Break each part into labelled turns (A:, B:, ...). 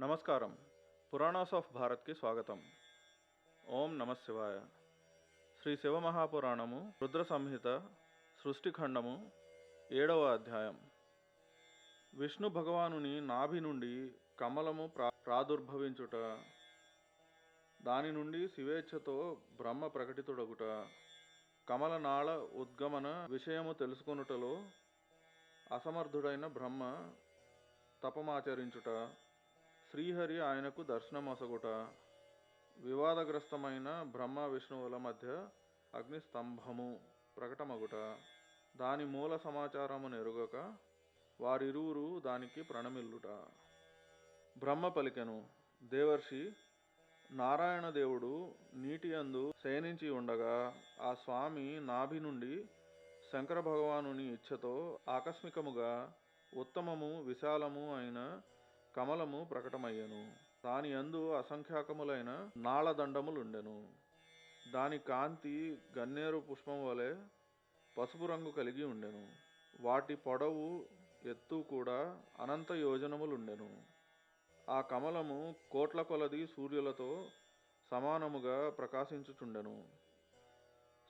A: నమస్కారం. పురాణాస్ ఆఫ్ భారత్కి స్వాగతం. ఓం నమ శివాయ. శ్రీ శివమహాపురాణము రుద్ర సంహిత సృష్టిఖండము ఏడవ అధ్యాయం. విష్ణు భగవానుని నాభి నుండి కమలము ప్రా ప్రాదుర్భవించుట దాని నుండి శివేచ్ఛతో బ్రహ్మ ప్రకటితుడగుట కమలనాళ ఉద్గమన విషయము తెలుసుకొనుటలో అసమర్థుడైన బ్రహ్మ తపమాచరించుట శ్రీహరి ఆయనకు దర్శనమొసగుట వివాదగ్రస్తమైన బ్రహ్మ విష్ణువుల మధ్య అగ్నిస్తంభము ప్రకటమగుట దాని మూల సమాచారము నెరుగక వారిరువురు దానికి ప్రణమిల్లుట. బ్రహ్మ పలికెను దేవర్షి నారాయణ దేవుడు నీటి అందు శయనించి ఉండగా ఆ స్వామి నాభి నుండి శంకర భగవానుని ఇచ్ఛతో ఆకస్మికముగా ఉత్తమము విశాలము అయిన కమలము ప్రకటమయ్యను. దాని యందు అసంఖ్యాకములైన నాళదండములుండెను. దాని కాంతి గన్నేరు పుష్పం వలె పసుపు రంగు కలిగి ఉండెను. వాటి పొడవు ఎత్తు కూడా అనంత యోజనములుండెను. ఆ కమలము కోట్ల కొలది సూర్యులతో సమానముగా ప్రకాశించుచుండెను.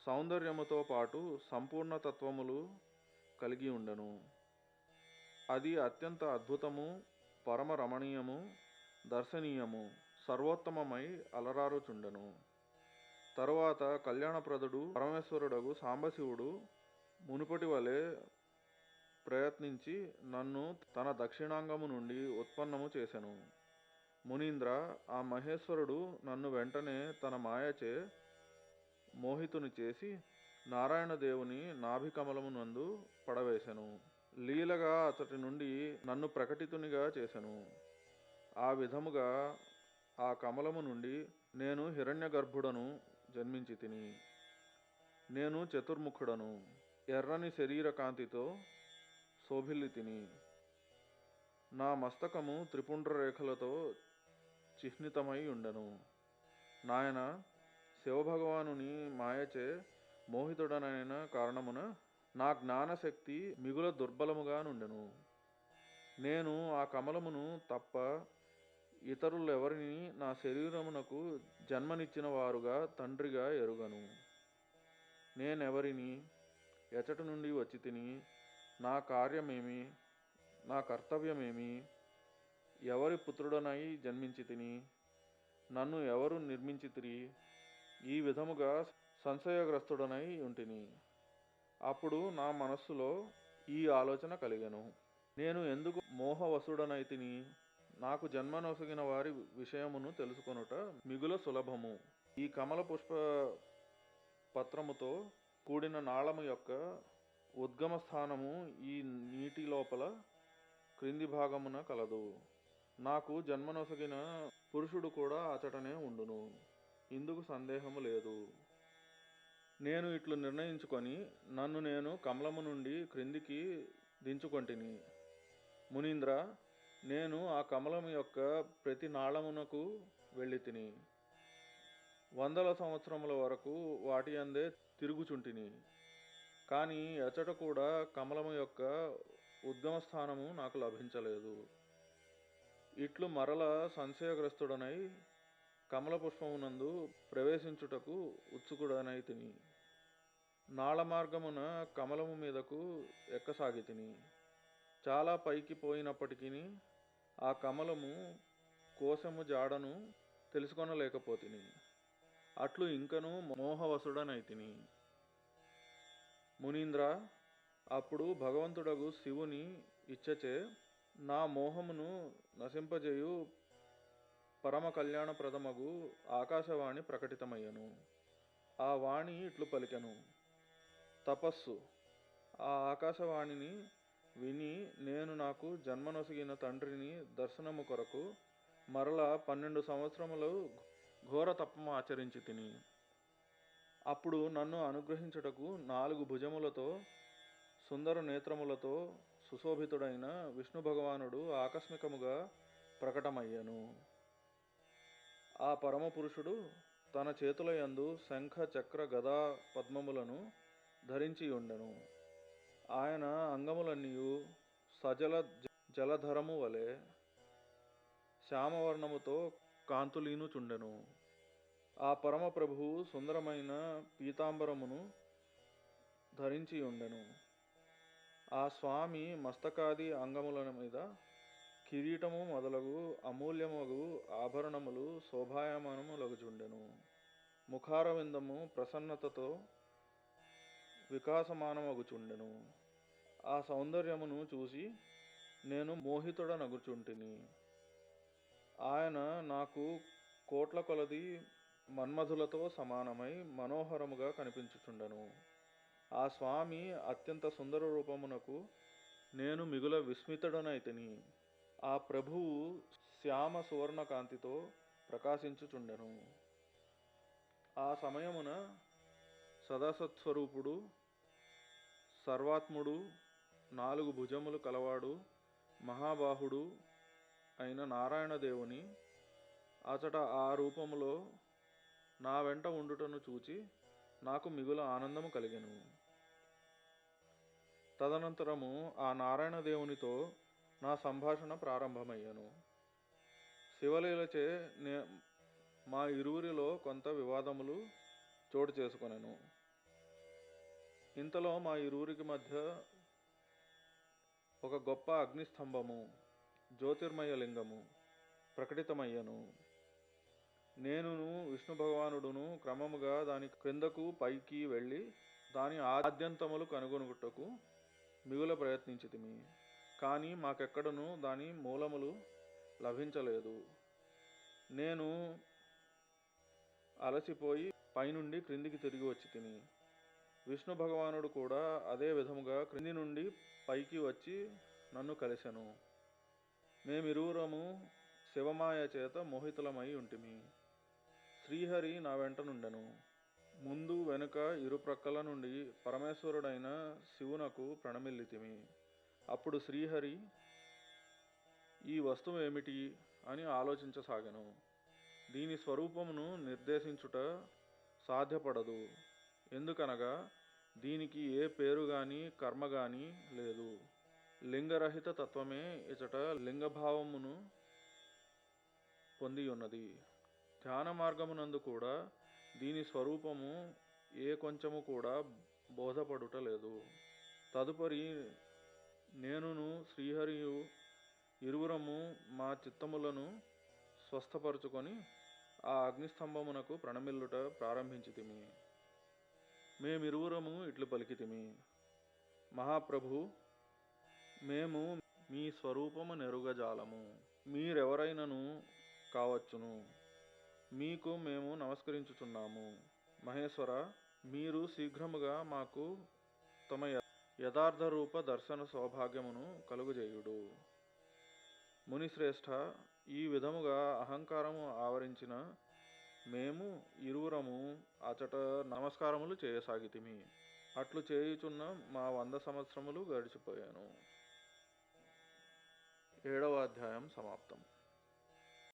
A: సౌందర్యముతో పాటు సంపూర్ణ తత్వములు కలిగి ఉండెను. అది అత్యంత అద్భుతము పరమ రమణీయము దర్శనీయము సర్వోత్తమమై అలరారుచుండెను. తరువాత కళ్యాణప్రదుడు పరమేశ్వరుడగు సాంబశివుడు మునుపటి వలె ప్రయత్నించి నన్ను తన దక్షిణాంగము నుండి ఉత్పన్నము చేసెను. మునీంద్ర ఆ మహేశ్వరుడు నన్ను వెంటనే తన మాయచే మోహితుని చేసి నారాయణ దేవుని నాభికమలము నందు పడవేశెను లీలగా అతటి నుండి నన్ను ప్రకటితునిగా చేశాను. ఆ విధముగా ఆ కమలము నుండి నేను హిరణ్య గర్భుడను జన్మించి తిని నేను చతుర్ముఖుడను ఎర్రని శరీర కాంతితో శోభిల్లి తిని నా మస్తకము త్రిపుండ్ర రేఖలతో చిహ్నితమై ఉండను. నాయన శివభగవానుని మాయచే మోహితుడనైన కారణమున నా జ్ఞానశక్తి మిగుల దుర్బలముగా నుండెను నేను ఆ కమలమును తప్ప ఇతరులెవరిని నా శరీరమునకు జన్మనిచ్చిన వారుగా తండ్రిగా ఎరుగను. నేనెవరిని ఎచట నుండి వచ్చి తిని నా కార్యమేమి నా కర్తవ్యమేమి ఎవరి పుత్రుడనై జన్మించి తిని నన్ను ఎవరు నిర్మించితిరి ఈ విధముగా సంశయగ్రస్తుడనై ఉంటిని. అప్పుడు నా మనస్సులో ఈ ఆలోచన కలిగెను. నేను ఎందుకు మోహవసుడనైతిని నాకు జన్మనొసగిన వారి విషయమును తెలుసుకొనుట మిగుల సులభము. ఈ కమల పుష్ప పత్రముతో కూడిన నాళము యొక్క ఉద్గమ స్థానము ఈ నీటి లోపల క్రింది భాగమున కలదు. నాకు జన్మనొసగిన పురుషుడు కూడా అచటనే ఉండును. ఇందుకు సందేహము లేదు. నేను ఇట్లు నిర్ణయించుకొని నన్ను నేను కమలము నుండి క్రిందికి దించుకొంటిని. మునీంద్ర నేను ఆ కమలము యొక్క ప్రతి నాళమునకు వెళ్ళి తిని వందల సంవత్సరముల వరకు వాటి అందే తిరుగుచుంటిని. కానీ ఎచట కూడా కమలము యొక్క ఉద్యమ స్థానము నాకు లభించలేదు. ఇట్లు మరల సంశయగ్రస్తుడనై కమల పుష్పమునందు ప్రవేశించుటకు ఉత్సుకుడనై తిని నాళ మార్గమున కమలము మీదకు ఎక్కసాగి తిని చాలా పైకి పోయినప్పటికీ ఆ కమలము కోశము జాడను తెలుసుకొనలేకపోతిని. అట్లు ఇంకను మోహవసుడనైతిని. మునీంద్ర అప్పుడు భగవంతుడగు శివుని ఇచ్చచే నా మోహమును నశింపజేయు పరమ కళ్యాణప్రదమగు ఆకాశవాణి ప్రకటితమయ్యను. ఆ వాణి ఇట్లు పలికెను. తపస్సు. ఆ ఆకాశవాణిని విని నేను నాకు జన్మనొసిగిన తండ్రిని దర్శనము కొరకు మరల పన్నెండు సంవత్సరములు ఘోర తపము ఆచరించి తిని. అప్పుడు నన్ను అనుగ్రహించుటకు నాలుగు భుజములతో సుందర నేత్రములతో సుశోభితుడైన విష్ణు భగవానుడు ఆకస్మికముగా ప్రకటమయ్యను. ఆ పరమపురుషుడు తన చేతుల యందు శంఖ చక్ర గదా పద్మములను ధరించి ఉండెను. ఆయన అంగములన్నీయు సజల జలధరము వలె శ్యామవర్ణముతో కాంతులీనుచుండెను. ఆ పరమప్రభువు సుందరమైన పీతాంబరమును ధరించి ఉండెను ఆ స్వామి మస్తకాది అంగముల మీద కిరీటము మొదలగు అమూల్యమగు ఆభరణములు శోభాయమానములగుచుండెను ముఖారవిందము ప్రసన్నతతో వికాసమానమగుచుండెను. ఆ సౌందర్యమును చూసి నేను మోహితుడనగుచుంటిని. ఆయన నాకు కోట్ల కొలది మన్మధులతో సమానమై మనోహరముగా కనిపించుచుండెను. ఆ స్వామి అత్యంత సుందర రూపమునకు నేను మిగుల విస్మితుడనైతిని. ఆ ప్రభువు శ్యామ సువర్ణకాంతితో ప్రకాశించుచుండెను. ఆ సమయమున సదాసత్స్వరూపుడు సర్వాత్ముడు నాలుగు భుజములు కలవాడు మహాబాహుడు అయిన నారాయణ దేవుని అచట ఆ రూపములో నా వెంట ఉండుటను చూచి నాకు మిగుల ఆనందము కలిగెను. తదనంతరము ఆ నారాయణ దేవునితో నా సంభాషణ ప్రారంభమయ్యాను. శివలీలచే నే మా ఇరువురిలో కొంత వివాదములు చోటు చేసుకొనెను. ఇంతలో మా ఇరువురికి మధ్య ఒక గొప్ప అగ్నిస్తంభము జ్యోతిర్మయ లింగము ప్రకటితమయ్యను. నేనును విష్ణు భగవానుడును క్రమముగా దాని క్రిందకు పైకి వెళ్ళి దాని ఆద్యంతములు కనుగొనుటకు మిగుల ప్రయత్నించితిమి. కానీ మాకెక్కడను దాని మూలములు లభించలేదు. నేను అలసిపోయి పైనుండి క్రిందికి తిరిగి వచ్చి తిని విష్ణు భగవానుడు కూడా అదే విధముగా క్రింది నుండి పైకి వచ్చి నన్ను కలిసెను. మేమిరువురము శివమాయ చేత మోహితులమై ఉంటిమి. శ్రీహరి నా వెంట నుండెను. ముందు వెనుక ఇరుప్రక్కల నుండి పరమేశ్వరుడైన శివునకు ప్రణమిల్లితిమి. అప్పుడు శ్రీహరి ఈ వస్తువు ఏమిటి? అని ఆలోచించసాగను. దీని స్వరూపమును నిర్దేశించుట సాధ్యపడదు. ఎందుకనగా దీనికి ఏ పేరు గాని కర్మ గాని లేదు. లింగరహిత తత్వమే ఇచట లింగభావమును పొంది ఉన్నది ధ్యాన మార్గమునందు కూడా దీని స్వరూపము ఏ కొంచెము కూడా బోధపడుట లేదు. తదుపరి నేనును శ్రీహరియు ఇరువురము మా చిత్తములను స్వస్థపరుచుకొని ఆ అగ్నిస్తంభమునకు ప్రణమిల్లుట ప్రారంభించితిమి. మేమిరువురము ఇట్లు పలికితిమి. మహాప్రభు మేము మీ స్వరూపము నెరుగజాలము మీరెవరైనను కావచ్చును. మీకు మేము నమస్కరించుచున్నాము. మహేశ్వర మీరు శీఘ్రముగా మాకు తమ యథార్థ రూప దర్శన సౌభాగ్యమును కలుగుజేయుడు. మునిశ్రేష్ఠ ఈ విధముగా అహంకారము ఆవరించిన మేము ఇరువురము అచట నమస్కారములు చేయసాగితిమి. అట్లు చేయుచున్న మా వంద సంవత్సరములు గడిచిపోయాను. ఏడవ అధ్యాయం సమాప్తం.